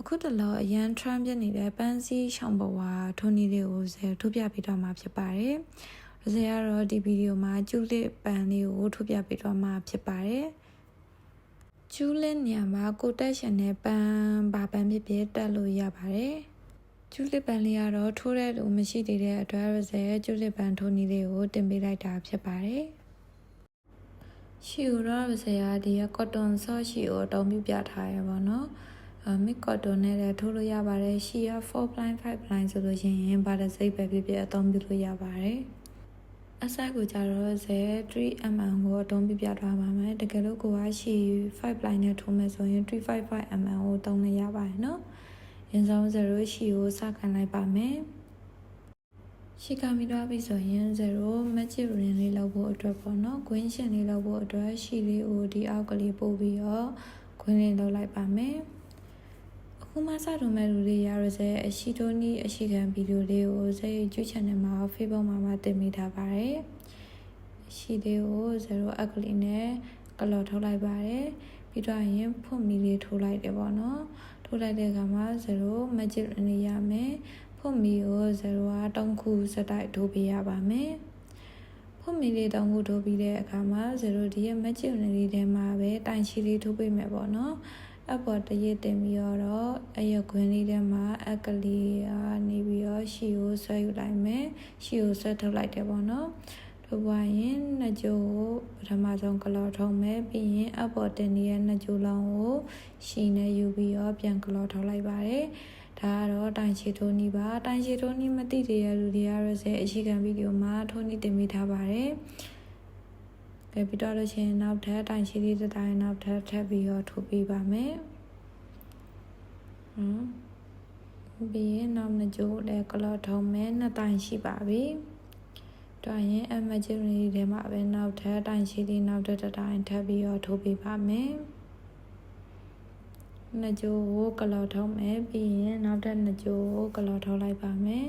အခုတလောအရန် trend ပြနေတဲ့ပန်းစည်းရှောင်းဘဝထိုနီလေးကိုဇယ်ထုတ်ပြပေးတော့မှာဖြစ်ပါတယ်။ဇယ်ကတော့ဒီဗီဒီယိုမှာကျူလစ်ပန်လေးကိုထုတ်ပြပေးတော့မှာဖြစ်ပါတယ်။ကျူလစ်နေရာမှာကိုတက်ရှင်တဲ့ပန်ဘာပန်ဖြစ်ဖြစ်တက်လို့ရပါတယ်။ကျူလစ်ပန်လေးကတော့ထိုးတဲ့လူမရှိသေးတဲ့အတွက်ဇယ်ကျူလစ်ပန်ထိုနီလေးကိုတင်ပေးလိုက်တာဖြစ်ပါတယ်။ရှီကိုတော့ဇယ်ကဒီကော်တွန်ဆော့ရှီကိုအတုံးပြပြထားရပါတော့။အ မစ်ကော်တွန်နဲ့လည်းထိုးလို့ရပါတယ်ရှီယာ4 blind 5 blind ဆိုလို့ရှိရင်ဘာတစ်စိတ်ပဲဖြစ်ဖြစ်အသုံးပြုလို့ရပါတယ်အဆက်ကိုကြတော့ဇဲ 3mm ကိုအသုံးပြပြထားပါမယ်တကယ်လို့ကိုကရှီ5 blind နဲ့ထိုးမယ်ဆိုရင် 355mm ကိုသုံးလို့ရပါတယ်နော်အရင်ဆုံး0ရှီကိုစခံလိုက်ပါမယ်ရှီကမီတော့ပြီဆိုရင်0 magic ring လေးလောက်ဖို့အတွက်ပေါ့နော် green ရှင်လေးလောက်ဖို့အတွက်ရှီလေးကိုဒီအောက်ကလေးပို့ပြီးတော့ green လေးလောက်လိုက်ပါမယ် ခုမှစတော့မဲ့လူလေးရရစေအရှိတိုးနီးအရှိခံဗီဒီယိုလေးကိုစိတ်ကျွ channel မှာ Facebook မှာမှာတင်မိထားပါတယ်။ရှိသေးကို0 ugly နဲ့ကလော်ထုတ်လိုက်ပါတယ်။ပြီးတော့ရင်ဖွင့်မီလေးထိုးလိုက်တယ်ပေါ့နော်။ထိုးလိုက်တဲ့အခါမှာ0 magic နေရမယ်။ဖွင့်မီကို0ကတုံးခုစတိုက်ထိုးပေးရပါမယ်။ဖွင့်မီလေးတောင်းဖို့ထိုးပြီးတဲ့အခါမှာ0ဒီရဲ့ magic လေးထဲမှာပဲတိုင်ချီလေးထိုးပေးမယ်ပေါ့နော်။ အပေါ်တရစ်တင်ပြီးတော့အရခွင်းလေးထဲမှာအကလေးကနေပြီးတော့ရှီကိုဆွဲယူလိုက်မယ်ရှီကိုဆွဲထုတ်လိုက်တယ်ပေါ့နော်တို့ပွားရင်နှစ်ကြိုးကိုပထမဆုံးကလော်ထုံးမယ်ပြီးရင်အပေါ်တင်နေတဲ့နှစ်ကြိုးလုံးကိုရှီနဲ့ယူပြီးတော့ပြန်ကလော်ထုတ်လိုက်ပါတယ်ဒါကတော့တိုင်ချီထိုးနီးပါတိုင်ချီထိုးနီးမသိတဲ့လူတွေကတော့ဆဲအရှိခံဗီဒီယိုမှာထိုးနီးတင်ပေးထားပါတယ် ကဲပြီးတော့လို့ရှိရင်နောက်ထပ်တိုင်ရှိလေးတစ်တိုင်းနောက်ထပ်ထပ်ပြီးတော့ထိုးပေးပါမယ်ဟမ်ပြီးရင်နောက်နှစ်ကြိုးလည်းကလော့ထုံးမယ်နှစ်တိုင်ရှိပါပြီတွားရင်အမဂျီရီထဲမှာပဲနောက်ထပ်တိုင်ရှိလေးနောက်ထပ်တစ်တိုင်းထပ်ပြီးတော့ထိုးပေးပါမယ်နှစ်ကြိုးကိုကလော်ထုံးမယ်ပြီးရင်နောက်ထပ်နှစ်ကြိုးကိုကလော်ထုံးလိုက်ပါမယ်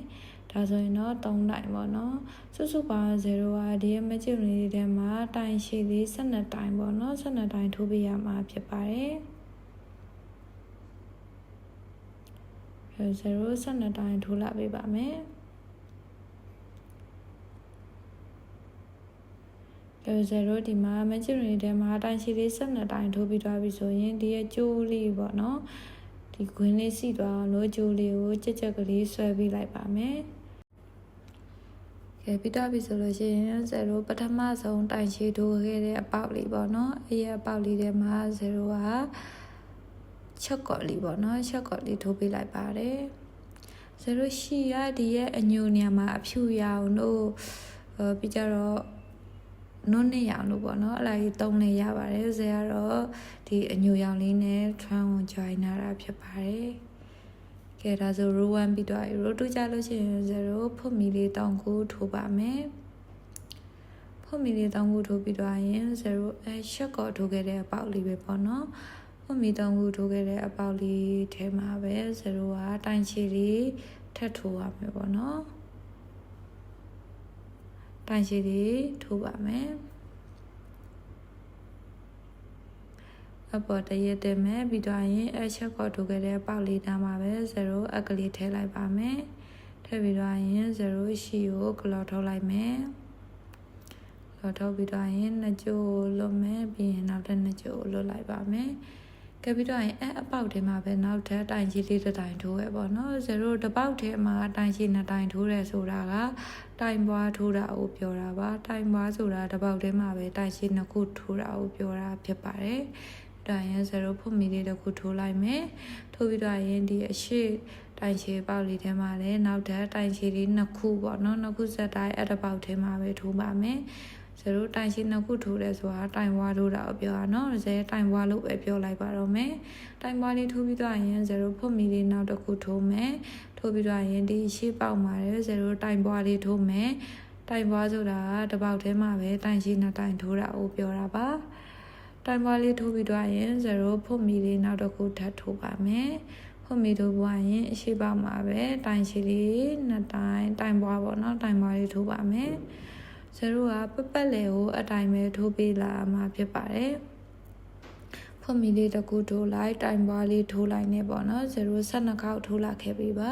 ဒါဆိုရင်တော့3တိုင်ပေါ့နော်စုစုပေါင်း0ကဒီရဲ့ magic လေးထဲမှာတိုင်ရှိသေး12တိုင်ပေါ့နော်12တိုင်ထိုးပေးရမှာဖြစ်ပါတယ်0 12တိုင်ထိုးလာပေးပါမယ်0ဒီမှာ magic တွေထဲမှာတိုင်ရှိလေး12တိုင်ထိုးပြီးသွားပြီဆိုရင်ဒီရဲ့ကျိုးလေးပေါ့နော်ဒီခွင်းလေးစီသွားအောင်လို့ကျိုးလေးကိုကြက်ကြက်ကလေးဆွဲပေးလိုက်ပါမယ် ကဲပြီးတော့ပြီဆိုလို့ရှိရင်0ပထမဆုံးတိုင်ချီထိုးခဲ့တဲ့အပေါက်လေးပေါ့နော်အဲ့ရအပေါက်လေးထဲမှာ0ကချက်ကော်လေးပေါ့နော်ချက်ကော်လေးထိုးပေးလိုက်ပါတယ်0ရှိရဒီရဲ့အညိုနေရာမှာအဖြူရအောင်လို့ပြီးကြတော့နုနဲ့ရောင်လို့ပေါ့နော်အဲ့ဒါကြီးသုံးနေရပါတယ်ဇေကတော့ဒီအညိုရောင်လေးနဲ့ trend ကို join လာတာဖြစ်ပါတယ် ကဲဒါဆို row 1ပြီးတော့ row 2ကြလို့ရှိရင်0ဖုတ်မီလေးတောင်းကိုထိုးပါမယ်ဖုတ်မီလေးတောင်းကိုထိုးပြီးတော့ရင်0အဲရှက်ကောထိုးခဲ့တဲ့အပေါက်လေးပဲပေါ့နော်ဖုတ်မီတောင်းကိုထိုးခဲ့တဲ့အပေါက်လေးထဲမှာပဲ0ကတိုင်ချီလေးထပ်ထိုးရမယ်ပေါ့နော်တိုင်ချီလေးထိုးပါမယ် အပေါ်တရက်တင်မယ်ပြီးတော့ရင်အချက်ကောထိုးခဲ့တဲ့ပေါက်လေးနားမှာပဲ0အကလေးထည့်လိုက်ပါမယ်ထည့်ပြီးတော့ရင်0ရှိကိုကလော်ထုတ်လိုက်မယ်လော်ထုတ်ပြီးတော့ရင်နှစ်ကြိုးလွတ်မယ်ပြီးရင်နောက်တစ်နှစ်ကြိုးလွတ်လိုက်ပါမယ်ကဲပြီးတော့ရင်အဲအပေါက်ထဲမှာပဲနောက်ထပ်တိုင်ကြီးလေးတစ်တိုင်ထိုးရပေါ့နော်0တစ်ပေါက်ထဲမှာတိုင်ကြီးနှစ်တိုင်ထိုးရဲဆိုတာကတိုင်ပွားထိုးတာကိုပြောတာပါတိုင်ပွားဆိုတာတစ်ပေါက်ထဲမှာပဲတိုင်ကြီးနှစ်ခုထိုးတာကိုပြောတာဖြစ်ပါတယ် ဒါရင်0ဖွင့်မီလေးတစ်ခုထိုးလိုက်မယ်ထိုးပြီးတော့ရင်ဒီအရှိတိုင်ချေပေါက်လေးထဲမှာလည်းနောက်ထပ်တိုင်ချေလေးနှစ်ခုပေါ့နော်နှစ်ခုစက်တိုင်းအဲ့တစ်ပေါက်ထဲမှာပဲထိုးပါမယ်ဇေရိုတိုင်ရှင်နှစ်ခုထိုးတယ်ဆိုတာတိုင်ဝါလို့တော့ပြောတာနော်ဇေတိုင်ဝါလို့ပဲပြောလိုက်ပါတော့မယ်တိုင်ဝါလေးထိုးပြီးတော့ရင်ဇေရိုဖွတ်မီလေးနောက်တစ်ခုထိုးမယ်ထိုးပြီးတော့ရင်ဒီရှေ့ပေါက်မှာလည်းဇေရိုတိုင်ပွားလေးထိုးမယ်တိုင်ပွားဆိုတာတစ်ပေါက်ထဲမှာပဲတိုင်ရှင်နှစ်တိုင်ထိုးတာကိုပြောတာပါ တိုင်ပွားလေးထိုးပြီးတော့ရင်0ဖွတ်မီလေးနောက်တစ်ခုထပ်ထိုးပါမယ်ဖွတ်မီထိုးပွားရင်အရှိပေါက်မှာပဲတိုင်ရှိလေးနှစ်တိုင်တိုင်ပွားပေါ့နော်တိုင်ပွားလေးထိုးပါမယ်0ကပပတ်လေကိုအတိုင်းပဲထိုးပေးလာမှာဖြစ်ပါတယ်ဖဖွင့်မီလေးတစ်ခုထိုးလိုက်တိုင်ပွားလေးထိုးလိုက်နေပေါ့နော်0 12ခေါက်ထိုးလာခဲ့ပြီပါ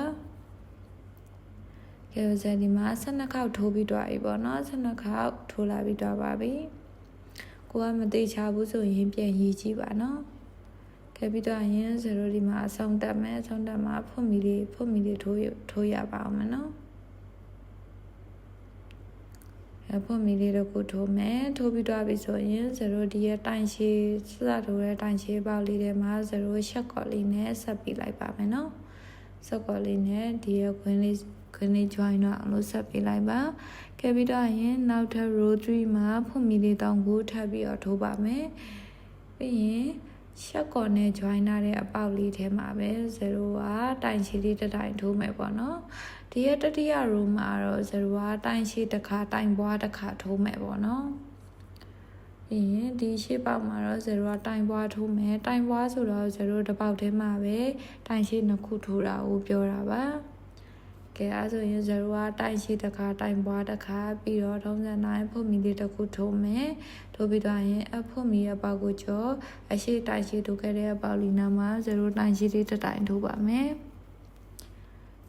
ကဲဇာဒီမှာ12ခေါက်ထိုးပြီးတော့ပြီပေါ့နော်12ခေါက်ထိုးလာပြီးတော့ပါပြီ ကိုကမသိချဘူးဆိုရင်ပြန်ရေးကြည့်ပါနော်ခဲ့ပြီးတော့ရင်0ဒီမှာအဆုံးတက်မယ်အဆုံးတက်မှာဖွင့်မီလေးဖွင့်မီလေးထိုးထိုးရပါအောင်မနော်အဖို့မီလေးတော့ကိုထိုးမယ်ထိုးပြီးတော့ပြီဆိုရင်0ဒီရဲ့တိုင်ရှိစစထိုးတဲ့တိုင်ရှိပေါက်လေးထဲမှာ0ရှက်ကော်လေးနဲ့ဆက်ပြီးလိုက်ပါမယ်နော်ဆက်ကော်လေးနဲ့ဒီရဲ့ခွင်းလေး ခွင်းလေး join တော့အောင်လို့ဆက်ပြီးလိုက်ပါခဲ့ပြီးတော့ရင်နောက်ထပ် row 3မှာဖွင့်မီလေးတောင်းကိုထပ်ပြီးတော့ထိုးပါမယ်ပြီးရင်ရှက်ကော်နဲ့ join ထားတဲ့အပေါက်လေးထဲမှာပဲ0ကတိုင်ရှိလေးတစ်တိုင်ထိုးမယ်ပေါ့နော်ဒီရတတိယ row မှာတော့0ကတိုင်ရှိတစ်ခါတိုင်ပွားတစ်ခါထိုးမယ်ပေါ့နော်ပြီးရင်ဒီရှေ့ပေါက်မှာတော့0ကတိုင်ပွားထိုးမယ်တိုင်ပွားဆိုတော့0တစ်ပေါက်ထဲမှာပဲတိုင်ရှိနှစ်ခုထိုးတာကိုပြောတာပါ ကဲအဲဆိုရင်0ကတိုင်ရှိတစ်ခါတိုင်ပွားတစ်ခါပြီးတော့ထုံးစံတိုင်းဖုတ်မီလေးတစ်ခုထိုးမယ်ထိုးပြီးတော့ရင်အဖုတ်မီရဲ့ပေါက်ကိုကျော်အရှိတိုင်ရှိထိုးခဲ့တဲ့အပေါက်လီနာမှာ0တိုင်ရှိလေးတစ်တိုင်ထိုးပါမယ်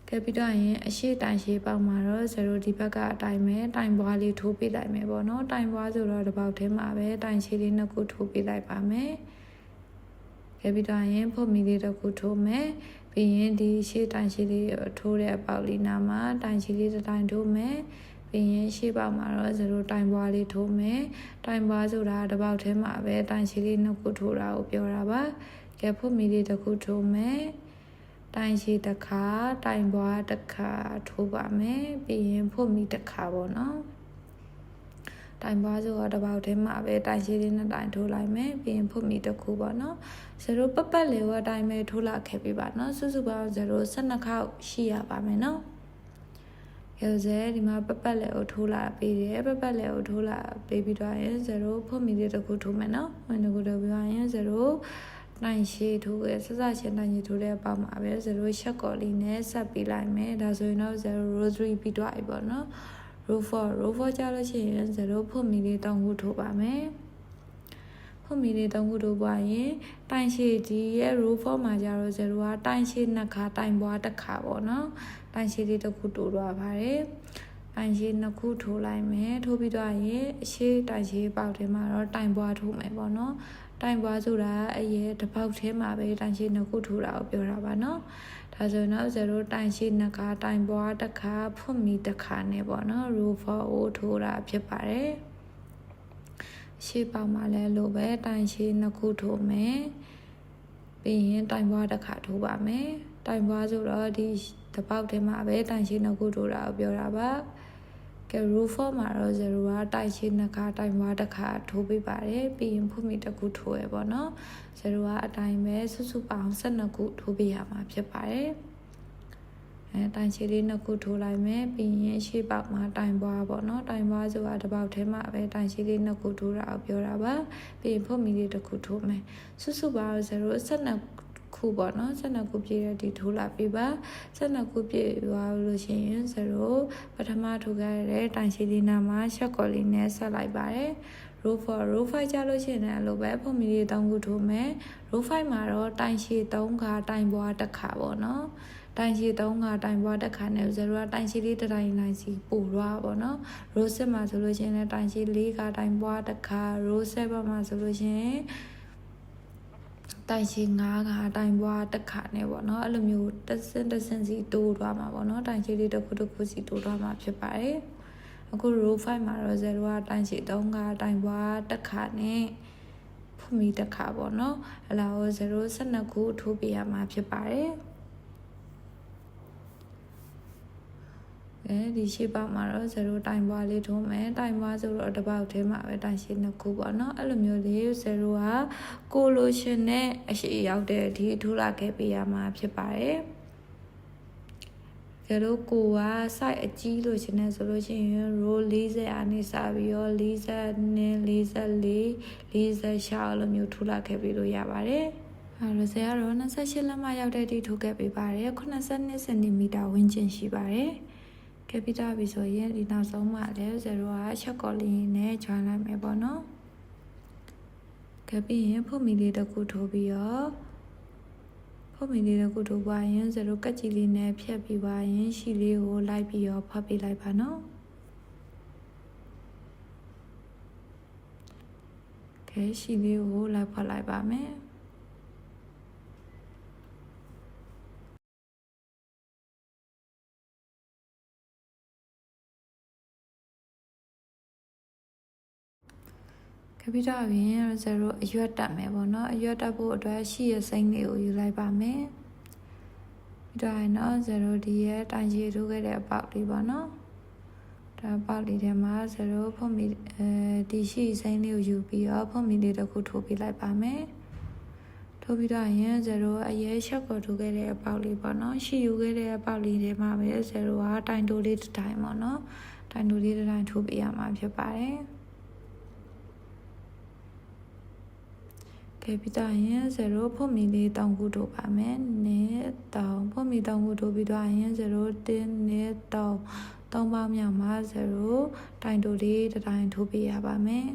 ကဲပြီးတော့ရင်အရှိတိုင်ရှိပေါက်မှာတော့0ဒီဘက်ကအတိုင်ပဲတိုင်ပွားလေးထိုးပေးလိုက်မယ်ပေါ့နော်တိုင်ပွားဆိုတော့တစ်ပေါက်ထဲမှာပဲတိုင်ရှိလေးနှစ်ခုထိုးပေးလိုက်ပါမယ်ကဲပြီးတော့ရင်ဖုတ်မီလေးတစ်ခုထိုးမယ် ပြီးရင်ဒီရှေ့တိုင်ရှိလေးထိုးတဲ့အပေါက်လေးနာမှာတိုင်ရှိလေးတစ်တိုင်ထိုးမယ်ပြီးရင်ရှေ့ပေါက်မှာတော့ဇရိုတိုင်ပွားလေးထိုးမယ်တိုင်ပွားဆိုတာတစ်ပေါက်ထဲမှာပဲတိုင်ရှိလေးနှစ်ခုထိုးတာကိုပြောတာပါကဲဖို့မီလေးတစ်ခုထိုးမယ်တိုင်ရှိတစ်ခါတိုင်ပွားတစ်ခါထိုးပါမယ်ပြီးရင်ဖို့မီတစ်ခါပေါ့နော် တိုင်ပွားဆိုတော့တစ်ပေါက်ထဲမှာပဲတိုင်ရှိလေးနဲ့တိုင်ထိုးလိုက်မယ်ပြီးရင်ဖို့မီတစ်ခုပေါ့နော်0ပတ်ပတ်လေကအတိုင်းပဲထိုးလာခဲ့ပြပါနော်စုစုပေါင်း0 12ခေါက်ရှိရပါမယ်နော်ရုပ်စဲဒီမှာပတ်ပတ်လေကိုထိုးလာပေးတယ်ပတ်ပတ်လေကိုထိုးလာပေးပြီးတော့ရင်0ဖို့မီလေးတစ်ခုထိုးမယ်နော်ဝင်တစ်ခုတော့ပြီးတော့ရင်0နိုင်ရှိထိုးခဲ့စစချင်းနိုင်ရှိထိုးတဲ့အပေါက်မှာပဲ0ရှက်ကော်လေးနဲ့ဆက်ပြီးလိုက်မယ်ဒါဆိုရင်တော့0 rosary ပြီးတော့ပြီပေါ့နော် row 4 row 4ကြာလို့ရှိရင်0ဖို့မီလေးတောင်းဖို့ထိုးပါမယ်ဖွင့်မီလေးတုံးခုတို့ပွားရင်တိုင်ရှိကြီးရဲ့ row form မှာကြတော့0ကတိုင်ရှိနှစ်ခါတိုင်ပွားတစ်ခါပေါ့နော်တိုင်ရှိလေးတစ်ခုတိုးတော့ပါတယ်တိုင်ရှိနှစ်ခုထိုးလိုက်မယ်ထိုးပြီးတော့ရင်အရှိတိုင်ရှိပေါက်ထဲမှာတော့တိုင်ပွားထိုးမယ်ပေါ့နော်တိုင်ပွားဆိုတာအရဲ့တစ်ပေါက်ထဲမှာပဲတိုင်ရှိနှစ်ခုထိုးတာကိုပြောတာပါနော် ဒါဆိုတော့0တိုင်ရှိနှစ်ခါတိုင်ပွားတစ်ခါဖွင့်မီတစ်ခါနဲ့ပေါ့နော် row for o ထိုးတာဖြစ်ပါတယ်ရှေ့ပေါက်မှာလည်းလိုပဲတိုင်ရှည်နှစ်ခုထိုးမယ်ပြီးရင်တိုင်ပွားတစ်ခါထိုးပါမယ်တိုင်ပွားဆိုတော့ဒီတပေါက်ထဲမှာပဲတိုင်ရှည်နှစ်ခုထိုးတာကိုပြောတာပါ ကဲ row 4မှာတော့0ကတိုင်ရှည်နှစ်ခါတိုင်ပွားတစ်ခါထိုးပေးပါတယ်ပြီးရင်ဖုမိတစ်ခုထိုးရပေါ့နော်0ကအတိုင်းပဲစုစုပေါင်း12ခုထိုးပေးရမှာဖြစ်ပါတယ်အဲတိုင်ချီလေးနှစ်ခုထိုးလိုက်မယ်ပြီးရင်ရှေ့ပေါက်မှာတိုင်ပွားပေါ့နော်တိုင်ပွားဆိုတာတစ်ပေါက်ထဲမှာပဲတိုင်ချီလေးနှစ်ခုထိုးတာကိုပြောတာပါပြီးရင်ဖုတ်မီလေးတစ်ခုထိုးမယ်စုစုပေါင်း0 12 ခုပေါ့နော်12ခုပြည့်တဲ့ဒီထိုးလာပြီပါ12ခုပြည့်သွားလို့ရှိရင်0ပထမထိုးခဲ့တဲ့တိုင်ချီလေးနာမှာရှက်ကော်လေးနဲ့ဆက်လိုက်ပါတယ် row 4 row 5ကြလို့ရှိရင်လည်းအဲ့လိုပဲဖုန်မီလေး3ခုထိုးမယ် row 5မှာတော့တိုင်ရှည်3ခါတိုင်ပွားတစ်ခါပေါ့နော်တိုင်ရှိ3ကတိုင်ပွားတစ်ခါနဲ့0ကတိုင်ရှိလေးတစ်တိုင်နိုင်စီပို့သွားပါတော့ရိုးစစ်မှာဆိုလို့ရှိရင်လည်းတိုင်ရှိ4ကတိုင်ပွားတစ်ခါရိုး7မှာဆိုလို့ရှိရင် တိုင်ရှိ9ကတိုင်ပွားတစ်ခါနဲ့ပေါ့နော်အဲ့လိုမျိုးတစ်စင်တစ်စင်စီတိုးသွားမှာပေါ့နော်တိုင်ရှိလေးတစ်ခုတစ်ခုစီတိုးသွားမှာဖြစ်ပါတယ်အခု row 5မှာတော့0ကတိုင်ရှိ3ကတိုင်ပွားတစ်ခါနဲ့ဖူမီတစ်ခါပေါ့နော်အလားကို0 12ခုထိုးပြရမှာဖြစ်ပါတယ် အဲဒီရှေ့ပေါက်မှာတော့0တိုင်ပွားလေးထုံးမယ်တိုင်ပွားဆိုတော့တစ်ပေါက်ထဲမှာပဲတိုင်ရှိနှစ်ခုပေါ့နော်အဲ့လိုမျိုးလေး0ကကိုလိုရှင်နဲ့အရှိရောက်တဲ့အထိထိုးလာခဲ့ပေးရမှာဖြစ်ပါတယ်ကျတော့ကိုက site အကြီးလို့ရှင်နေဆိုလို့ရှိရင် row 40အနေစပြီးတော့40နဲ့44 40ရှာလို့မျိုးထူလာခဲ့ပြီးလို့ရပါတယ်အဲဒါဆရာတော့28လက်မရောက်တဲ့အထိထိုးခဲ့ပေးပါတယ်82စင်တီမီတာဝန်းကျင်ရှိပါတယ် ကဲပြီးတော့ပြီဆိုရင်ဒီနောက်ဆုံးမှာလည်း0ကချက်ကော်လီနဲ့ join လိုက်မယ်ပေါ့နော်ကဲပြီးရင်ဖုတ်မီလေးတစ်ခုထိုးပြီးတော့ဖုတ်မီလေးတစ်ခုထိုးပါရင်ဇရိုကက်ကြီးလေးနဲ့ဖြတ်ပြီးပါရင်ရှီလေးကိုလိုက်ပြီးတော့ဖတ်ပေးလိုက်ပါနော်ကဲရှီလေးကိုလိုက်ဖတ်လိုက်ပါမယ် ကပိတာပြင်ဇရိုအရွက်တက်မယ်ပေါ့နော်အရွက်တက်ဖို့အတွက်ရှိရစိမ့်လေးကိုယူလိုက်ပါမယ်ပြီးတော့ရင်တော့ဇရိုဒီရဲ့တိုင်ချီထိုးခဲ့တဲ့အပေါက်လေးပေါ့နော်ဒါပေါက်လေးထဲမှာဇရိုဖုန်မီအဲဒီရှိစိမ့်လေးကိုယူပြီးတော့ဖုန်မီလေးတစ်ခုထိုးပေးလိုက်ပါမယ်ထိုးပြီးတော့ရင်ဇရိုအရဲရှက်ကိုထိုးခဲ့တဲ့အပေါက်လေးပေါ့နော်ရှိယူခဲ့တဲ့အပေါက်လေးတွေမှာပဲဇရိုကတိုင်တိုလေးတစ်တိုင်းပေါ့နော်တိုင်တိုလေးတစ်တိုင်းထိုးပေးရမှာဖြစ်ပါတယ် ကဲပြီးတော့ရင်0ဖို့မီလေးတောင်းခုတို့ပါမယ်နေတောင်းဖို့မီတောင်းခုတို့ပြီးတော့ရင်0တင်းနေတောင်းတောင်းပေါင်းမြောက်မှာ0တိုင်တိုလေးတတိုင်းထိုးပေးရပါမယ်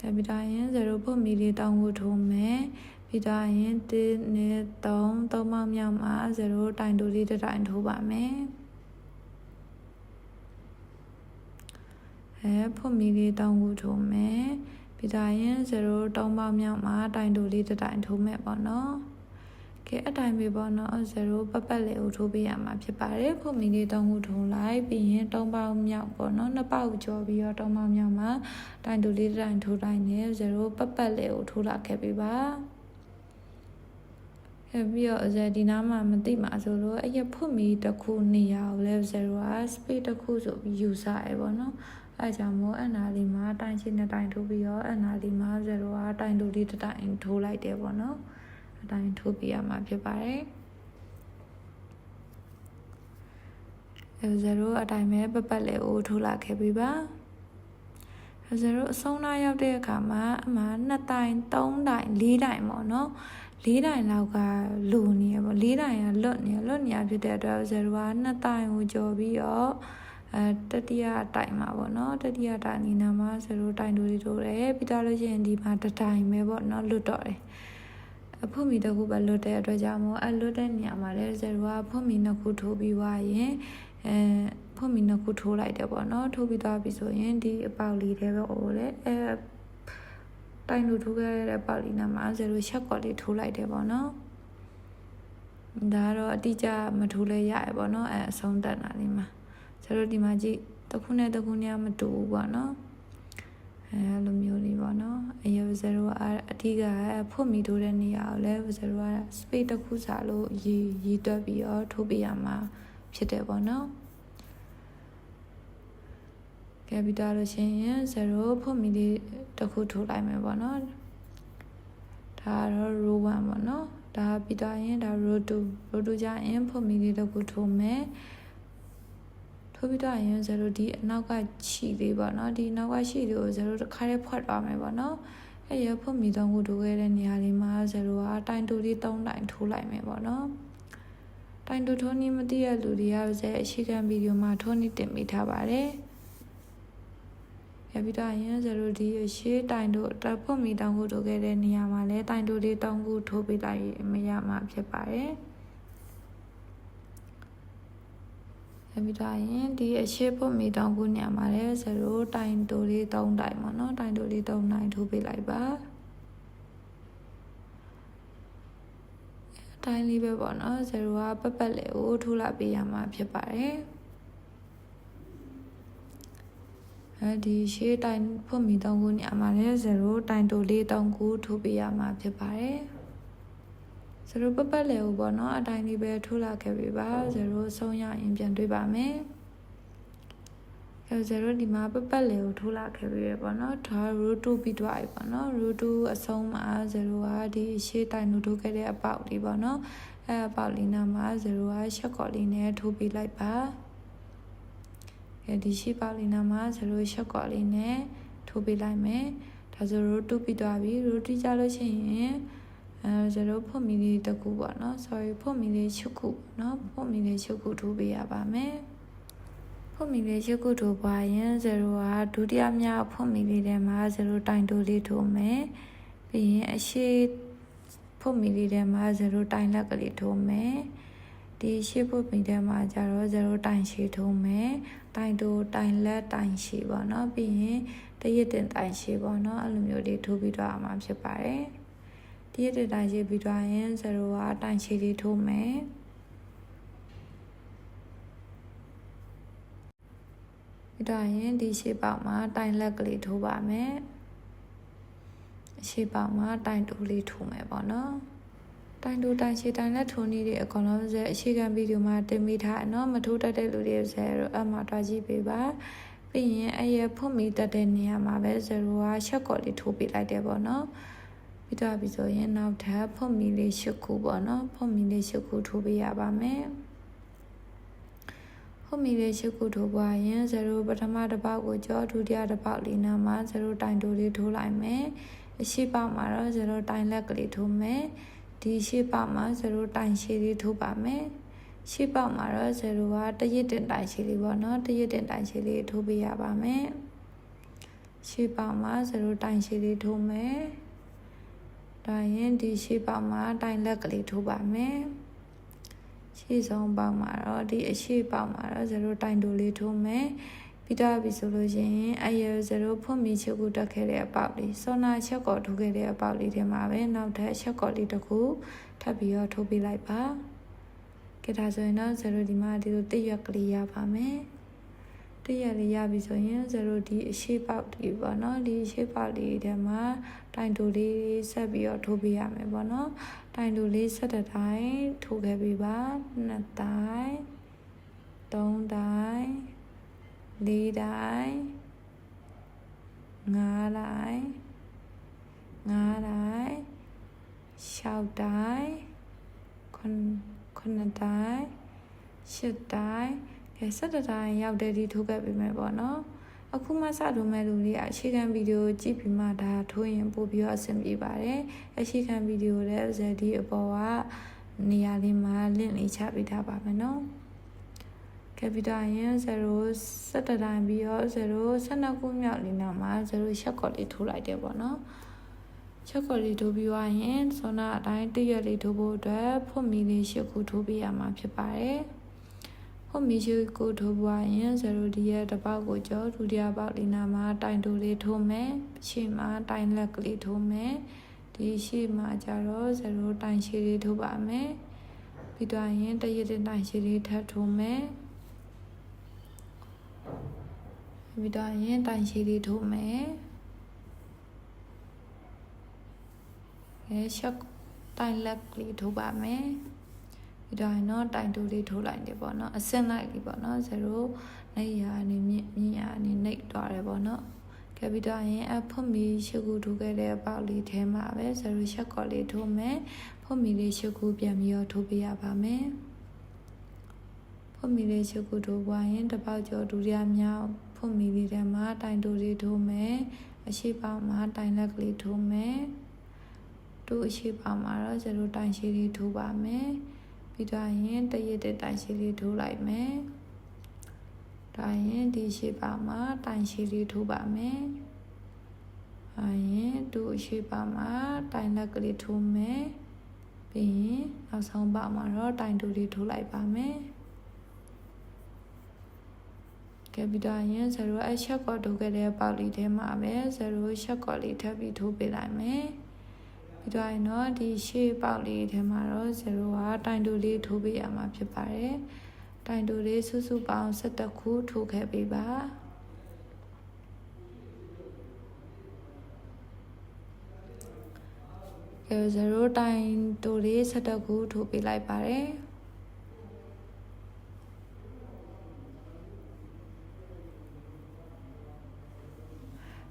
ကဲပြီးတော့ရင်0ဖို့မီလေးတောင်းခုထိုးမယ်ပြီးတော့ရင်တင်းနေတောင်းတောင်းပေါင်းမြောက်မှာ0တိုင်တိုလေးတတိုင်းထိုးပါမယ်အဲဖို့မီလေးတောင်းခုထိုးမယ် ပြီးသားရင်0တုံးပေါင်းမြောက်မှာတိုင်တူလေးတစ်တိုင်ထိုးမဲ့ပေါ့နော်ကဲအတိုင်ပဲပေါ့နော်0ပတ်ပတ်လေးကိုထိုးပေးရမှာဖြစ်ပါတယ်ဖုတ်မီလေးတုံးခုထိုးလိုက်ပြီးရင်တုံးပေါင်းမြောက်ပေါ့နော်နှစ်ပေါက်ကျော်ပြီးတော့တုံးပေါင်းမြောက်မှာတိုင်တူလေးတစ်တိုင်ထိုးတိုင်းနဲ့0ပတ်ပတ်လေးကိုထိုးလာခဲ့ပေးပါခဲ့ပြီးတော့ဇဒီနာမှာမသိမှာဆိုလို့အဲ့ရဖွတ်မီတစ်ခုနေရကိုလဲ0က space တစ်ခုဆိုပြီးယူဆရဲပေါ့နော် အဲကြောင့်မို့အနာလီမှာတိုင်ချင်းနဲ့တိုင်ထိုးပြီးတော့အနာလီမှာ0ကတိုင်တူလေးတစ်တိုင်ထိုးလိုက်တယ်ပေါ့နော်အတိုင်ထိုးပြရမှာဖြစ်ပါတယ်အဲ0အတိုင်ပဲပပတ်လေအိုးထိုးလာခဲ့ပြီပါအဲ0အဆုံးသားရောက်တဲ့အခါမှာအမှ2တိုင်3တိုင်4တိုင်ပေါ့နော်၄တိုင်လောက်ကလိုနေရပေါ့၄တိုင်ကလွတ်နေလွတ်နေရဖြစ်တဲ့အတွက်0က2တိုင်ကိုကြော်ပြီးတော့ အဲတတိယတိုင်မှာပေါ့နော်တတိယတိုင်နီနာမှာဇရိုတိုင်တို့တွေတို့တယ်ပြီးတော့လို့ရှိရင်ဒီမှာတတိုင်ပဲပေါ့နော်လွတ်တော့တယ်အဖို့မီတစ်ခုပဲလွတ်တဲ့အတွက်ကြောင့်မို့အလွတ်တဲ့နေရာမှာလည်းဇရိုကဖို့မီနှစ်ခုထိုးပြီးွားရင်အဲဖို့မီနှစ်ခုထိုးလိုက်တယ်ပေါ့နော်ထိုးပြီးသွားပြီဆိုရင်ဒီအပေါက်လေးတွေပဲဟိုလေအဲတိုင်လို့ထိုးခဲ့တဲ့ပေါက်လေးနာမှာဇရိုချက်ကော်လေးထိုးလိုက်တယ်ပေါ့နော်ဒါတော့အတိအကျမထိုးလဲရရပေါ့နော်အဲအဆုံးတက်တာလေးမှာ ကျတို့ဒီမှာကြည့်တစ်ခုနဲ့တစ်ခုနဲ့မတူဘူးပေါ့နော်အဲလိုမျိုးလေးပေါ့နော်အရေဇရိုကအထီးကဖွတ်မိထိုးတဲ့နေရာကိုလည်းဇရိုက space တစ်ခုစာလို့ရည်ရည်တွက်ပြီးတော့ထိုးပေးရမှာဖြစ်တယ်ပေါ့နော်ကဲပြီးတော့လို့ရှိရင်0ဖွတ်မိလေးတစ်ခုထိုးလိုက်မယ်ပေါ့နော်ဒါတော့ row 1ပေါ့နော်ဒါပြီးတော့ရင်ဒါ row 2 row 2ကြရင်ဖွတ်မိလေးတစ်ခုထိုးမယ် ထိုးပြီးတော့ရင်ဇရိုဒီအနောက်ကခြီလေးပေါ့နော်ဒီနောက်ကခြီလေးကိုဇရိုတစ်ခါတည်းဖွက်သွားမယ်ပေါ့နော်အဲ့ရဖွက်မိတော့ကိုထိုးခဲ့တဲ့နေရာလေးမှာဇရိုကတိုင်တူလေး၃တိုင်ထိုးလိုက်မယ်ပေါ့နော်တိုင်တူထိုးနည်းမသိရလူတွေကဇဲအရှိခံဗီဒီယိုမှာထိုးနည်းတင်ပေးထားပါတယ်ရပြီးတော့ရင်ဇရိုဒီရှေးတိုင်တို့တက်ဖွက်မိတောင်းကိုထိုးခဲ့တဲ့နေရာမှာလဲတိုင်တူလေး၃ခုထိုးပေးလိုက်မရမှာဖြစ်ပါတယ် ပြီးတော့ရင်ဒီအရှိဖို့မီတောင်းခုညမှာလဲ0တိုင်တိုလေး3တိုင်ပေါ့နော်တိုင်တိုလေး3တိုင်ထိုးပေးလိုက်ပါတိုင်းလေးပဲပေါ့နော်0ကပတ်ပတ်လေးကိုထိုးလာပေးရမှာဖြစ်ပါတယ်အဲဒီရှေးတိုင်ဖို့မီတောင်းခုညမှာလဲ0တိုင်တိုလေး3ခုထိုးပေးရမှာဖြစ်ပါတယ် ဇရိုပပတ်လေဦးပေါ့နော်အတိုင်းလေးပဲထိုးလာခဲ့ပြီပါဇရိုဆုံးရရင်ပြန်တွေ့ပါမယ်အဲဇရိုဒီမှာပပတ်လေကိုထိုးလာခဲ့ပြီပေါ့နော်ဒါရိုး2ပြီးသွားပြီပေါ့နော်ရိုး2အဆုံးမှာဇရိုကဒီရှေးတိုင်ကိုထိုးခဲ့တဲ့အပေါက်လေးပေါ့နော်အဲအပေါက်လေးနာမှာဇရိုကရှက်ကော်လေးနဲ့ထိုးပေးလိုက်ပါအဲဒီရှေးပေါက်လေးနာမှာဇရိုရှက်ကော်လေးနဲ့ထိုးပေးလိုက်မယ်ဒါဆိုရိုး2ပြီးသွားပြီရိုး2ကြလို့ရှိရင် အဲကျွန်တော်ဖွင့်မီလေးတစ်ခုပေါ့နော် sorry ဖွင့်မီလေး6ခုနော်ဖွင့်မီလေး6ခုထိုးပေးရပါမယ်ဖွင့်မီလေး6ခုထိုးပါရင်0ကဒုတိယမြောက်ဖွင့်မီလေးထဲမှာ0တိုင်တိုလေးထိုးမယ်ပြီးရင်အရှိဖွင့်မီလေးထဲမှာ0တိုင်လက်ကလေးထိုးမယ်ဒီရှေ့ဖို့ပင်ထဲမှာကြတော့0တိုင်ရှေ့ထုံးမယ်တိုင်တိုတိုင်လက်တိုင်ရှေ့ပေါ့နော်ပြီးရင်တရစ်တင်တိုင်ရှေ့ပေါ့နော်အဲ့လိုမျိုးတွေထိုးပြီးတော့အမှဖြစ်ပါတယ် တရစ်တင်တိုင်ရှိပြီးတော့ရင်0ကတိုင်ရှိလေးထိုးမယ်ပြီးတော့ရင်ဒီရှေ့ပေါက်မှာတိုင်လက်ကလေးထိုးပါမယ်အရှေ့ပေါက်မှာတိုင်တိုးလေးထိုးမယ်ပေါ့နော်တိုင်တိုးတိုင်ရှေ့တိုင်လက်ထိုးနေတဲ့အကောင်လုံးစဲအရှိခံဗီဒီယိုမှာတင်မိထားနော်မထိုးတတ်တဲ့လူတွေစဲတော့အမှတွားကြည့်ပေးပါပြီးရင်အရဖွင့်မိတတ်တဲ့နေရာမှာပဲဇီရိုကရှက်ကော်လေးထိုးပေးလိုက်တယ်ပေါ့နော် ပြီးတော့ပြီးဆိုရင်နောက်ထပ်ဖွင့်မိလေး၈ခုပေါ့နော်ဖွင့်မိလေး၈ခုထိုးပေးရပါမယ်ဖွင့်မိလေး၈ခုထိုးပွားရင်ဇီရိုပထမတစ်ပေါက်ကိုကြောဒုတိယတစ်ပေါက်လေးနာမှာဇီရိုတိုင်တိုလေးထိုးလိုက်မယ်အရှိပေါက်မှာတော့ဇီရိုတိုင်လက်ကလေးထိုးမယ်ဒီရှေ့ပေါက်မှာ0တိုင်ရှည်လေးထိုးပါမယ်ရှေ့ပေါက်မှာတော့0ကတရစ်တင်တိုင်ရှည်လေးပေါ့နော်တရစ်တင်တိုင်ရှည်လေးထိုးပေးရပါမယ်ရှေ့ပေါက်မှာ0တိုင်ရှည်လေးထိုးမယ် ဒါရင်ဒီရှေ့ပေါက်မှာတိုင်လက်ကလေးထိုးပါမယ်ရှေ့ဆုံးပေါက်မှာတော့ဒီအရှေ့ပေါက်မှာတော့0တိုင်တိုလေးထိုးမယ်ပြီးတော့ပြီဆိုလို့ရှိရင်အရ0ဖွင့်မိချက်ကိုတက်ခဲ့တဲ့အပေါက်လေးစောနာချက်ကော်ထိုးခဲ့တဲ့အပေါက်လေးထဲမှာပဲနောက်ထပ်ချက်ကော်လေးတစ်ခုထပ်ပြီးတော့ထိုးပေးလိုက်ပါကဲဒါဆိုရင်တော့0ဒီမှာဒီလိုတစ်ရွက်ကလေးရပါမယ် တစ်ရက်လေးရပြီဆိုရင်0ဒီအရှိပေါက်ဒီပေါ့နော်ဒီအရှိပေါက်လေးထဲမှာတိုင်တိုလေးဆက်ပြီးတော့ထိုးပေးရမယ်ပေါ့နော်တိုင်တိုလေးဆက်တဲ့တိုင်းထိုးခဲ့ပေးပါနှစ်တိုင်းသုံးတိုင်းလေးတိုင်းငါးတိုင်းငါးတိုင်းရှောက်တိုင်းခုခုနှစ်တိုင်းရှစ်တိုင်း ကဲဆက်တတိုင်းရောက်တဲ့ဒီထိုးခဲ့ပြီမယ်ပေါ့နော်အခုမှစထိုးမဲ့လူတွေအခြေခံဗီဒီယိုကြည့်ပြီးမှဒါထိုးရင်ပို့ပြီးတော့အဆင်ပြေပါတယ်အခြေခံဗီဒီယိုလည်းဇာဒီအပေါ်ကနေရာလေးမှာလင့်လေးချပေးထားပါမယ်နော်ကပီတာရင်0 17တိုင်းပြီးတော့0 12ခုမြောက်လေးနောက်မှာ0ရှက်ကော်လေးထိုးလိုက်တယ်ပေါ့နော်ချက်ကော်လေးထိုးပြီးသွားရင်ဆောနာအတိုင်းတရက်လေးထိုးဖို့အတွက်ဖွတ်မီလေး၈ခုထိုးပေးရမှာဖြစ်ပါတယ် ဖွတ်မီ၈ခုထိုးပွားရင်0ဒီရဲ့တစ်ပေါက်ကိုကြောဒုတိယပေါက်လေးနာမှာတိုင်တိုးလေးထိုးမယ်ရှေ့မှာတိုင်လက်ကလေးထိုးမယ်ဒီရှေ့မှာကျတော့0တိုင်ရှည်လေးထိုးပါမယ်ပြီးတော့ရင်တရက်တဲ့တိုင်ရှည်လေးထပ်ထိုးမယ်ပြီးတော့ရင်တိုင်ရှည်လေးထိုးမယ်အဲရှက်တိုင်လက်ကလေးထိုးပါမယ် ပြီးတော့ရင်တော့တိုင်တူလေးထိုးလိုက်တယ်ပေါ့နော်အစင်းလိုက်လေးပေါ့နော်0နေရာနေမြင့်မြင့်ရာနေနှိပ်သွားတယ်ပေါ့နော်ကဲပြီးတော့ရင်အဖွမီရှုကူထိုးခဲ့တဲ့အပေါက်လေးထဲမှာပဲ0ရှက်ကော်လေးထိုးမယ်ဖွမီလေးရှုကူပြန်ပြီးတော့ထိုးပေးရပါမယ်ဖွမီလေးရှုကူထိုးပွားရင်တစ်ပေါက်ကျော်ဒုတိယမြောက်ဖွမီလေးထဲမှာတိုင်တူလေးထိုးမယ်အရှိပေါက်မှာတိုင်လက်ကလေးထိုးမယ်တို့အရှိပါမှာတော့ဇရိုတိုင်ရှိလေးထိုးပါမယ် ပြီးတော့ရင်တရစ်တဲ့တိုင်ရှိလေးထိုးလိုက်မယ်ဒါရင်ဒီရှိပါမှာတိုင်ရှိလေးထိုးပါမယ်ဟာရင်တို့အရှိပါမှာတိုင်လက်ကလေးထိုးမယ်ပြီးရင်နောက်ဆုံးပါမှာတော့တိုင်တူလေးထိုးလိုက်ပါမယ်ကဲပြီးတော့ရင်0အချက်ကော့ထိုးခဲ့တဲ့ပေါက်လေးထဲမှာပဲ0ချက်ကော့လေးထပ်ပြီးထိုးပေးလိုက်မယ် ပြီးတော့ရင်တော့ဒီရှေ့ပေါက်လေးထဲမှာတော့0ကတိုင်တူလေးထိုးပေးရမှာဖြစ်ပါတယ်တိုင်တူလေးစုစုပေါင်း17ခုထိုးခဲ့ပေးပါကဲ0တိုင်တူလေး17ခုထိုးပေးလိုက်ပါတယ်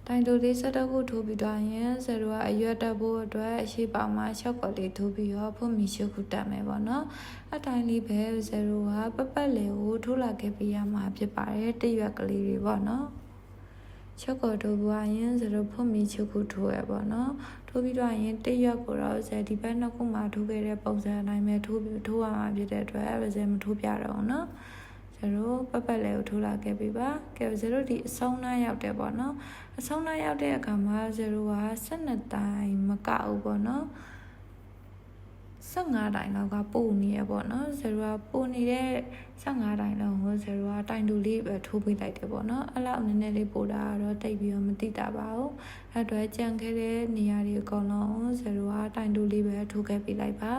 တိုင်တိုလေးဆက်တော့ဖို့ထိုးပြီးတော့ရင်ဆယ်တို့ကအရွက်တက်ဖို့အတွက်အရှိပေါင်းမှာရှော့ကော်လေးထိုးပြီးတော့ဖွမီရှုခုတက်မယ်ပေါ့နော်အတိုင်းလေးပဲဆယ်တို့ကပပတ်လေကိုထိုးလာခဲ့ပြီးရမှာဖြစ်ပါတယ်တရွက်ကလေးတွေပေါ့နော်ရှော့ကော်ထိုးပွားရင်ဆယ်တို့ဖွမီရှုခုထိုးရပေါ့နော်ထိုးပြီးတော့ရင်တရွက်ကိုတော့ဆယ်ဒီဘက်နှစ်ခုမှာထိုးခဲ့တဲ့ပုံစံအတိုင်းပဲထိုးပြီးထိုးရမှာဖြစ်တဲ့အတွက်ဆယ်မထိုးပြတော့ဘူးနော် ဇရိုးပတ်ပတ်လေးကိုထိုးလာခဲ့ပြီပါကဲဇရိုးဒီအဆုံးနှရောက်တယ်ပေါ့နော်အဆုံးနှရောက်တဲ့အခါမှာဇရိုးက12တိုင်မကဘူးပေါ့နော်15တိုင်လောက်ကပို့နေရပေါ့နော်ဇရိုးကပို့နေတဲ့15တိုင်လောက်ကိုဇရိုးကတိုင်တူလေးပဲထိုးပေးလိုက်တယ်ပေါ့နော်အဲ့လောက်နည်းနည်းလေးပို့တာတော့တိတ်ပြီးတော့မတိတာပါဘူးအဲ့တော့ကြံခဲ့တဲ့နေရာတွေအကုန်လုံးဇရိုးကတိုင်တူလေးပဲထိုးခဲ့ပေးလိုက်ပါ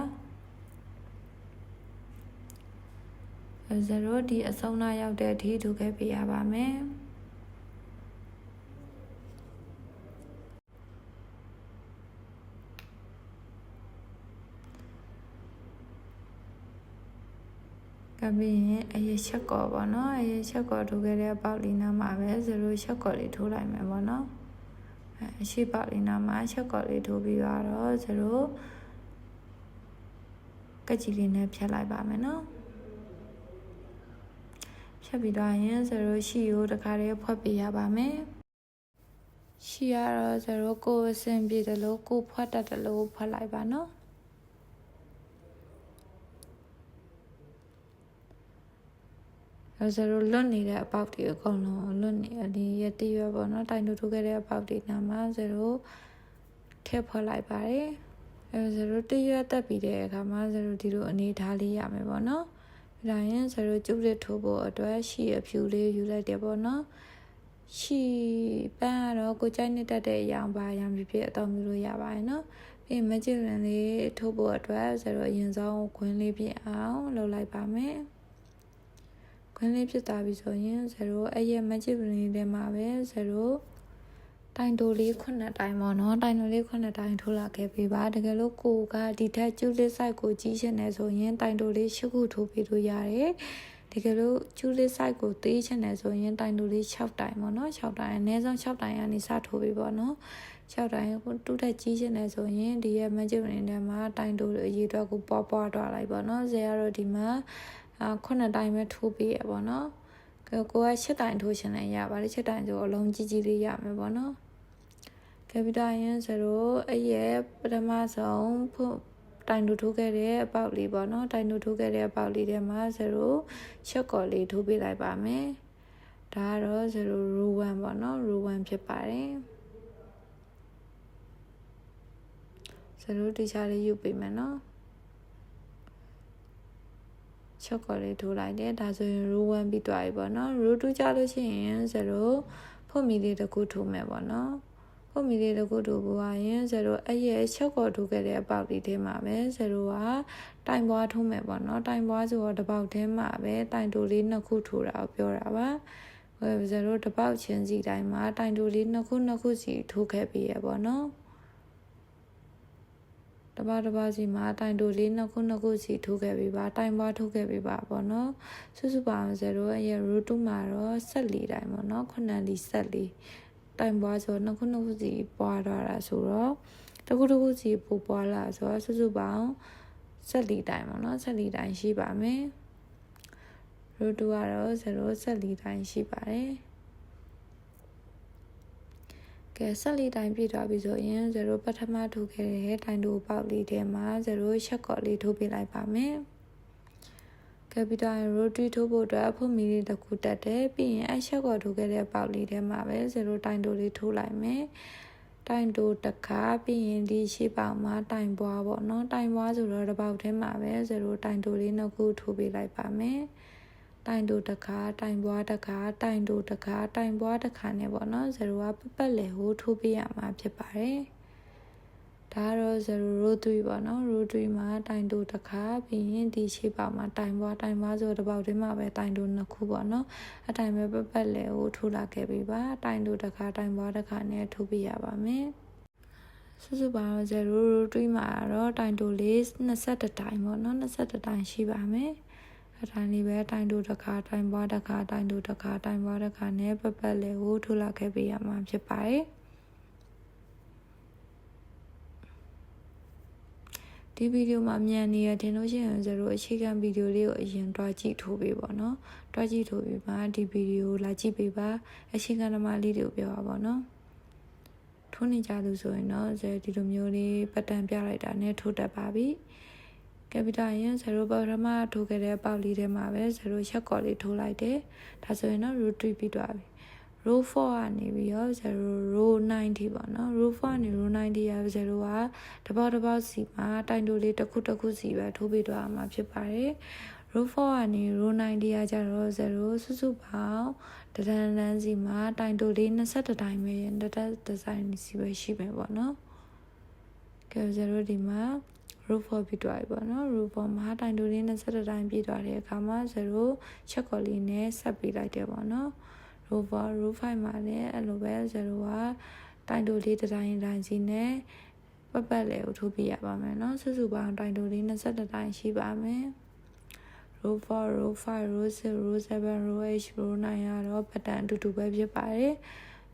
0ဒီအဆုံးနာရောက်တဲ့အထိထိုးခဲ့ပေးရပါမယ်ကပြီးရင်အရေးချက်ကော်ပေါ့နော်အရေးချက်ကော်ထိုးခဲ့တဲ့ပေါက်လီနာမှာပဲ0ချက်ကော်လေးထိုးလိုက်မယ်ပေါ့နော်အရှိပေါက်လီနာမှာချက်ကော်လေးထိုးပြီးတော့0ကကြည်လေးနဲ့ဖြတ်လိုက်ပါမယ်နော် ဖြတ်ပြီးတော့ရင်0ရှိကိုတခါတည်းဖွက်ပေးရပါမယ်ရှိရတော့0ကိုအဆင်ပြေတယ်လို့ကိုဖွက်တတ်တယ်လို့ဖွက်လိုက်ပါနော်အဲဆိုတော့လွတ်နေတဲ့အပေါက်တွေအကုန်လုံးလွတ်နေဒီရတရွယ်ပေါ့နော်တိုင်တူထိုးခဲ့တဲ့အပေါက်တွေနာမှာဇရိုထည့်ဖွက်လိုက်ပါတယ်အဲဆိုတော့တရွယ်တက်ပြီးတဲ့အခါမှာဇရိုဒီလိုအနေထားလေးရမယ်ပေါ့နော် ဒါရင်ဇရိုကျုပ်လက်ထိုးဖို့အတွက်ရှီအဖြူလေးယူလိုက်တယ်ပေါ့နော်ရှီပန်းကတော့ကိုကြိုက်နေတတ်တဲ့အရာပါအရာမျိုးဖြစ်အတော့မျိုးလို့ရပါတယ်နော်ပြီးမကြည့်ရင်လေးထိုးဖို့အတွက်ဇရိုအရင်ဆုံးခွင်းလေးပြင်အောင်လုပ်လိုက်ပါမယ်ခွင်းလေးဖြစ်သွားပြီဆိုရင်0အဲ့ရဲ့ magic ring ထဲမှာပဲ0 တိုင်တိုလေးခုနှစ်တိုင်ပေါ့နော်တိုင်တိုလေးခုနှစ်တိုင်ထိုးလာခဲ့ပေးပါတကယ်လို့ကိုကဒီထက်ကျူးလစ် site ကိုကြီးရှင်နေဆိုရင်တိုင်တိုလေး၈ခုထိုးပေးလို့ရတယ်တကယ်လို့ကျူးလစ် site ကိုသေးချင်တယ်ဆိုရင်တိုင်တိုလေး6တိုင်ပေါ့နော်6တိုင်အနည်းဆုံး6တိုင်ကနေစထိုးပေးပေါ့နော်6တိုင်ကိုတူးထက်ကြီးချင်တယ်ဆိုရင်ဒီရဲ့ magic ring ထဲမှာတိုင်တိုလေးအရေးအတွက်ကိုပွားပွားတွားလိုက်ပေါ့နော်ဇေကတော့ဒီမှာအာခုနှစ်တိုင်းပဲထိုးပေးရပါတော့ကိုကရှစ်တိုင်းထိုးရှင်လည်းရပါတယ်ရှစ်တိုင်းဆိုအလုံးကြီးကြီးလေးရမယ်ပေါ့နော် ကပီတာယန်ဆိုတော့အဲ့ရဲ့ပထမဆုံးဖို့တိုင်တူထိုးခဲ့တဲ့အပေါက်လေးပေါ့နော်တိုင်တူထိုးခဲ့တဲ့အပေါက်လေးထဲမှာ0ရှက်ကော်လေးထိုးပေးလိုက်ပါမယ်ဒါကတော့0 row 1ပေါ့နော် row 1ဖြစ်ပါတယ်0တီချာလေးယူပေးမယ်နော်ချော့ကော်လေးထိုးလိုက်တယ်ဒါဆိုရင် row 1ပြီးသွားပြီပေါ့နော် row 2ကြလို့ရှိရင်0ဖို့မီလေးတစ်ခုထိုးမယ်ပေါ့နော် ဖို့မီလေးတစ်ခုထိုးပွားရင်0အဲ့ရဲ့ချော့ကော်ထိုးခဲ့တဲ့အပေါက်လေးထဲမှာပဲ0ကတိုင်ပွားထိုးမယ်ပေါ့နော်တိုင်ပွားဆိုတော့တစ်ပေါက်ထဲမှာပဲတိုင်တိုလေးနှစ်ခုထိုးတာကိုပြောတာပါဝယ်0တစ်ပေါက်ချင်းစီတိုင်းမှာတိုင်တိုလေးနှစ်ခုနှစ်ခုစီထိုးခဲ့ပြီးရပေါ့နော်တပါးတပါးစီမှာတိုင်တိုလေးနှစ်ခုနှစ်ခုစီထိုးခဲ့ပြီးပါတိုင်ပွားထိုးခဲ့ပြီးပါပေါ့နော်စုစုပေါင်း0ရဲ့ root 2မှာတော့14တိုင်ပေါ့နော်ခုနှစ်လီ14 တိုင်ပွားဆိုနှစ်ခုနှစ်ခုစီပွားတော့တာဆိုတော့တစ်ခုတစ်ခုစီပိုပွားလာဆိုတော့စုစုပေါင်း14တိုင်ပေါ့နော်14တိုင်ရှိပါမယ် root 2ကတော့0 14တိုင်ရှိပါတယ်ကဲဆက်လီတိုင်းပြည့်သွားပြီဆိုရင်0ပထမထိုးခဲ့တဲ့တိုင်းတိုပေါက်လေးထဲမှာ0ချက်ကော်လေးထိုးပေးလိုက်ပါမယ် ကပီတာရိုတီထိုးဖို့အတွက်ဖုန်မီလေးတစ်ခုတက်တယ်ပြီးရင်အချက်ကော်ထိုးခဲ့တဲ့ပေါက်လေးထဲမှာပဲ0တိုင်းတိုလေးထိုးလိုက်မယ်တိုင်တိုတခါပြီးရင်ဒီရှေ့ပေါက်မှာတိုင်ပွားပေါ့နော်တိုင်ပွားဆိုတော့တစ်ပေါက်ထဲမှာပဲ0တိုင်တိုလေးနှစ်ခုထိုးပေးလိုက်ပါမယ်တိုင်တိုတခါတိုင်ပွားတခါတိုင်တိုတခါတိုင်ပွားတခါနဲ့ပေါ့နော်0ကပပတ်လေဟိုထိုးပေးရမှာဖြစ်ပါတယ် ဒါတော့0 row 3ပေါ့နော် row 3မှာတိုင်တိုတခါပြီးရင်ဒီရှေ့ပေါက်မှာတိုင်ပွားတိုင်ပွားဆိုတစ်ပေါက်တည်းမှာပဲတိုင်တိုနှစ်ခုပေါ့နော်အတိုင်ပဲပပတ်လေဟိုထိုးလာခဲ့ပြီပါတိုင်တိုတခါတိုင်ပွားတခါနဲ့ထိုးပေးရပါမယ်စုစုပေါင်း0 row 3မှာတော့တိုင်တိုလေး21တိုင်ပေါ့နော်21တိုင်ရှိပါမယ်အတိုင်းလေးပဲတိုင်တူတခါတိုင်ပွားတခါတိုင်တူတခါတိုင်ပွားတခါနဲ့ပတ်ပတ်လေးကိုထိုးလာခဲ့ပေးရမှာဖြစ်ပါတယ် ဒီဗီဒီယိုမှာမြန်နေရတင်လို့ရှိရင်ဇရိုအခြေခံဗီဒီယိုလေးကိုအရင်တွားကြည့်ထိုးပေးပါနော်တွားကြည့်ထိုးပြီးမှဒီဗီဒီယိုလာကြည့်ပေးပါအခြေခံဓမ္မလေးတွေကိုပြောပါပါနော်ထိုးနေကြလို့ဆိုရင်တော့ဇဒီလိုမျိုးလေးပတ်တန်ပြလိုက်တာနဲ့ထိုးတတ်ပါပြီကကပီတာရင်0ပထမထိုးခဲ့တဲ့ပေါက်လေးထဲမှာပဲ0ရက်ကော်လေးထိုးလိုက်တယ်ဒါဆိုရင်တော့ row 3ပြီးသွားပြီ row 4ကနေပြီးတော့0 row 90ပေါ့နော် row 4ကနေ row 90ရ0ကတပေါက်တပေါက်စီမှာတိုင်တိုလေးတစ်ခုတစ်ခုစီပဲထိုးပြီးတော့မှာဖြစ်ပါတယ် row 4ကနေ row 90ရကြတော့0စုစုပေါင်းတဒန်လန်းစီမှာတိုင်တိုလေး22တိုင်းပဲတဒန်ဒီဇိုင်းစီပဲရှိမယ်ပေါ့နော်ကဲ0ဒီမှာ root 4ပြီးသွားပြီပေါ့နော် root 4မှာတိုင်တိုလေးနဲ့ဆက်တဲ့တိုင်းပြီးသွားတဲ့အခါမှာ0ချက်ကော်လေးနဲ့ဆက်ပြီးလိုက်တယ်ပေါ့နော် root 4 root 5မှာလည်းအဲ့လိုပဲ0ကတိုင်တိုလေးတစ်တိုင်းတိုင်းစီနဲ့ပတ်ပတ်လေကိုထိုးပြရပါမယ်နော်စုစုပေါင်းတိုင်တိုလေး22တိုင်းရှိပါမယ် row 4 row 5 row 6 row 7 row 8 row 9ရတော့ပတ်တန်အတူတူပဲဖြစ်ပါတယ်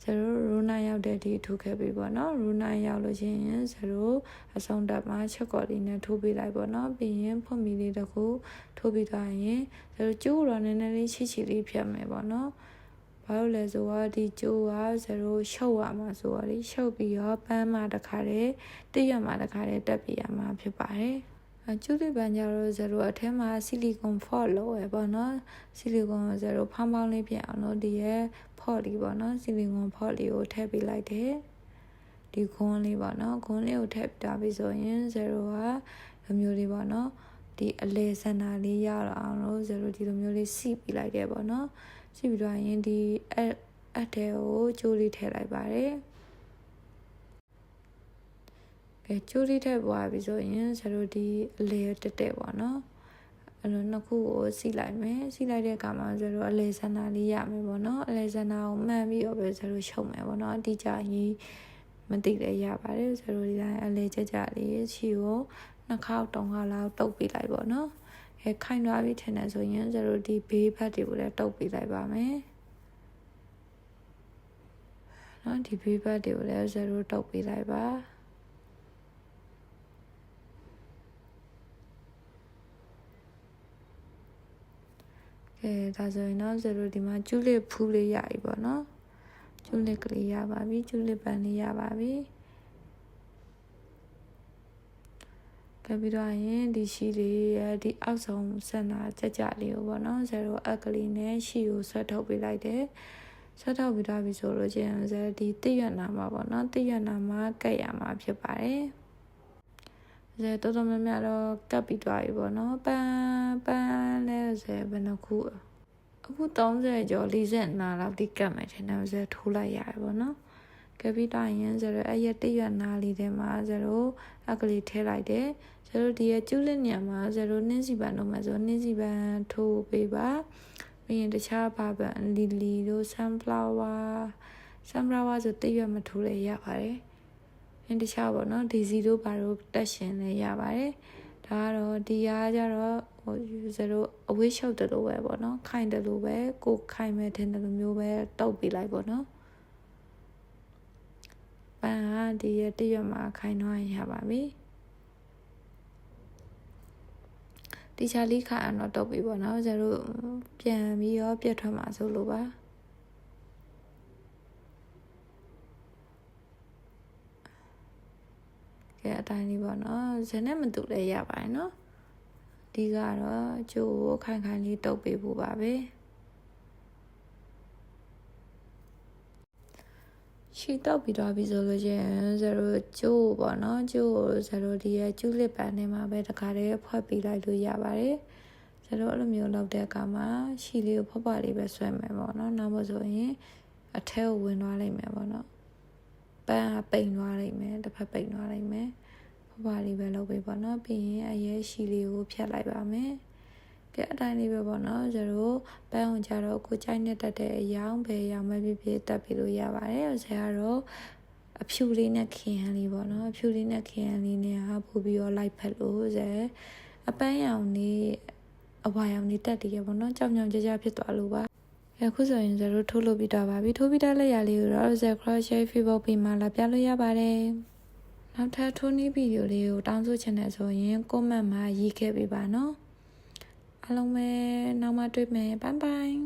0 row 9ရောက်တဲ့ဒီထိုးခဲ့ပြီပေါ့နော် row 9ရောက်လို့ရှိရင်0အဆုံးတက်မှာချက်ကော်လေးနဲ့ထိုးပေးလိုက်ပေါ့နော်ပြီးရင်ဖွင့်မီလေးတစ်ခုထိုးပြီးသွားရင်0ကျိုးတော့နည်းနည်းလေးချီချီလေးဖြတ်မယ်ပေါ့နော် ဘာလို့လဲဆိုတော့ဒီကျိုးက0ရှုပ်ရမှာဆိုတော့ဒီရှုပ်ပြီးတော့ပန်းမှာတခါတည်းတည့်ရမှာတခါတည်းတက်ပြရမှာဖြစ်ပါတယ်အကျူလေးပန်းကြတော့0အထဲမှာဆီလီကွန်ဖော့လို့ရပေါ့နော်ဆီလီကွန်0ဖောင်းဖောင်းလေးပြအောင်လို့ဒီရဲ့ဖော့လေးပေါ့နော်ဆီလီကွန်ဖော့လေးကိုထည့်ပေးလိုက်တယ်ဒီခွန်းလေးပေါ့နော်ခွန်းလေးကိုထည့်ပြတာပြီဆိုရင်0ကလိုမျိုးလေးပေါ့နော်ဒီအလဲစန္ဒာလေးရအောင်လို့0ဒီလိုမျိုးလေးစီပြီးလိုက်တယ်ပေါ့နော် စီပြီးတော့ရင်ဒီအအတဲကိုကျိုးလေးထည့်လိုက်ပါတယ်ကဲကျိုးလေးထည့်ပွားပြီဆိုရင်ဇရိုဒီအလေတက်တက်ပေါ့နော်အဲ့လိုနှစ်ခုကိုစီလိုက်မယ်စီလိုက်တဲ့အခါမှာဇရိုအလေဆန္ဒလေးရမယ်ပေါ့နော်အလေဆန္ဒကိုမှန်ပြီးတော့ပဲဇရိုရှုံမယ်ပေါ့နော်အတိအကျကြီးမသိလည်းရပါတယ်ဇရိုဒီတိုင်းအလေကြကြလေးချီကိုနှစ်ခေါက်တုံးခေါက်လောက်တုပ်ပေးလိုက်ပေါ့နော် အဲခိုင်သွားပြီထင်တယ်ဆိုရင်ဇရိုဒီဘေးဘက်တွေကိုလည်းတုပ်ပေးလိုက်ပါမယ်နော်ဒီဘေးဘက်တွေကိုလည်းဇရိုတုပ်ပေးလိုက်ပါကဲဒါဆိုရင်တော့ဇရိုဒီမှာကျူလစ်ဖူးလေးရပြီပေါ့နော်ကျူလစ်ကလေးရပါပြီကျူလစ်ပန်လေးရပါပြီ ကဲပြီးတော့ရင်ဒီရှိလေးရဲ့ဒီအောက်ဆုံးစက်နာကြကြလေးကိုပေါ့နော်ဇရိုအက်ကလေးနဲ့ရှိကိုဆွတ်ထုတ်ပေးလိုက်တယ်ဆွတ်ထုတ်ပြီးတော့ပြီဆိုလို့ချင်းဇရိုဒီတိရွက်နာမှာပေါ့နော်တိရွက်နာမှာကက်ရမှာဖြစ်ပါတယ်ဇဲတော်တော်များများတော့ကပ်ပြီးသွားပြီပေါ့နော်ပန်းပန်းလဲဇဲဘယ်နှခုအခု30ကျော်40နာလောက်တိကပ်မယ်ထင်တယ်ဇဲထိုးလိုက်ရတယ်ပေါ့နော်ကပ်ပြီးတော့ရင်ဇဲအဲ့ရတရွက်နာလေးထဲမှာဇဲအကလေးထဲလိုက်တယ် ဇဲဒီရကျူးလက်ညံမှာဇဲနှင်းစီပန်တော့မှာဆိုနှင်းစီပန်ထိုးပေးပါပြီးရင်တခြားဘာပန်လီလီတို့ sunflower sunflower ဆိုတရွက်မထိုးလဲရပါတယ်အင်းတခြားပေါ့နော်ဒီစီတို့ဘာလို့တက်ရှင်လဲရပါတယ်ဒါကတော့ဒီအားကြတော့ဟိုဇရိုအဝေးရှုပ်တယ်လို့ပဲပေါ့နော်ခိုင်တယ်လို့ပဲကိုခိုင်မဲ့တဲ့လိုမျိုးပဲတောက်ပေးလိုက်ပေါ့နော်ပန်းဟာဒီရတရွတ်မှာခိုင်သွားရင်ရပါပြီ ဒီချာလေးခိုင်အောင်တော့တောက်ပေးပေါ့နော်ဇရိုပြန်ပြီးတော့ပြတ်ထွက်မှာဆိုလို့ပါကဲအတိုင်းလေးပေါ့နော်ဇနဲ့မတူလည်းရပါတယ်နော်ဒီကတော့ကျိုးကိုခိုင်ခိုင်လေးတုပ်ပေးဖို့ပါပဲ ရှီတောက်ပြီးတော့ပြီဆိုလို့ချင်းဇရိုကျိုးပေါ့နော်ကျိုးကိုဇရိုဒီရဲ့ကျူးလစ်ပန်ထဲမှာပဲတခါတည်းဖွက်ပေးလိုက်လို့ရပါတယ်ဇရိုအဲ့လိုမျိုးလောက်တဲ့အခါမှာရှီလေးကိုဖွက်ပါလေးပဲဆွဲမယ်ပေါ့နော်နောက်မှဆိုရင်အထဲကိုဝင်သွားလိမ့်မယ်ပေါ့နော်ပန်းကပိန်သွားလိမ့်မယ်တစ်ဖက်ပိန်သွားလိမ့်မယ်ဖွက်ပါလေးပဲလုပ်ပေးပေါ့နော်ပြီးရင်အရဲရှီလေးကိုဖြတ်လိုက်ပါမယ် ကဲအတိုင်းလေးပဲပေါ့နော်ကျတို့ပန်းအောင်ကြတော့ကိုကြိုက်နေတတ်တဲ့အယောင်ပဲရောင်ပဲဖြစ်ဖြစ်တက်ပြီးလို့ရပါတယ်ဆရာကတော့အဖြူလေးနဲ့ခင်ဟန်လေးပေါ့နော်အဖြူလေးနဲ့ခင်ဟန်လေးနဲ့ဟာပို့ပြီးတော့လိုက်ဖက်လို့ဆရာအပန်းရောင်လေးအဝါရောင်လေးတက်တည်ရပေါ့နော်ကြောင်ကြောင်ကြကြဖြစ်သွားလို့ပါအခုဆိုရင်ဇရိုထိုးလို့ပြီးတော့ပါပြီထိုးပြီးတဲ့လက်ရလေးကိုတော့ Z crochet Facebook ပြီးမှလာပြလို့ရပါတယ်နောက်ထပ်ထိုးနည်းဗီဒီယိုလေးကိုတောင်းဆိုချင်တယ်ဆိုရင် comment မှာရေးခဲ့ပေးပါနော် အားလုံးပဲနောက်မှတွေ့မယ်ဘိုင်ဘိုင်